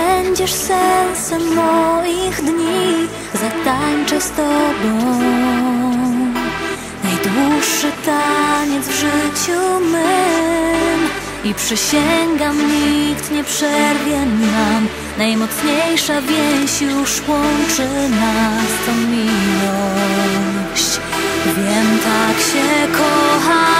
będziesz sensem moich dni. Zatańczę z Tobą. Najdłuższy taniec w życiu mym. I przysięgam, nikt nie przerwie nam. Najmocniejsza więź już łączy nas To miłość. Wiem, tak się kocha.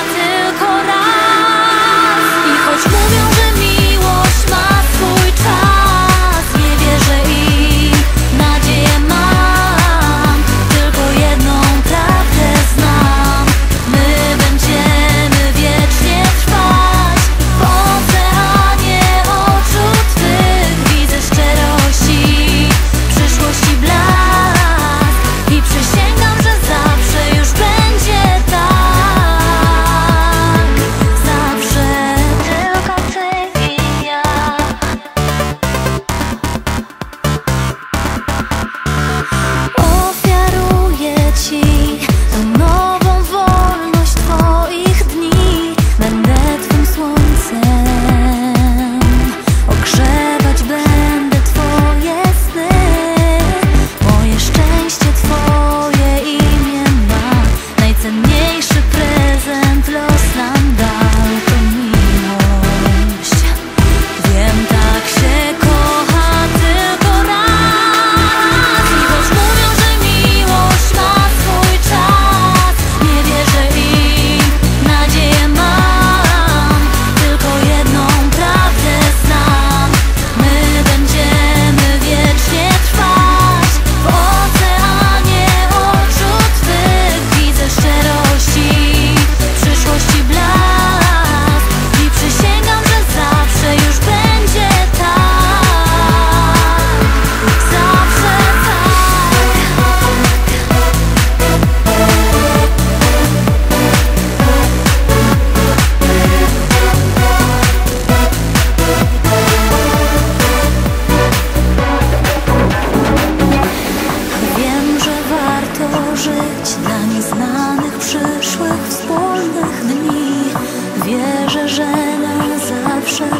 身份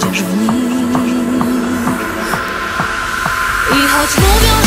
就是你。以后。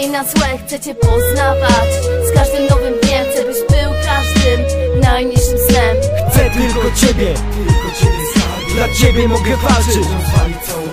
i na złe Chcę cię poznawać. Z każdym nowym dniem Chcę byś był każdym najniższym snem. Chcę tylko ciebie. Tylko ciebie Dla ciebie mogę walczyć. Całą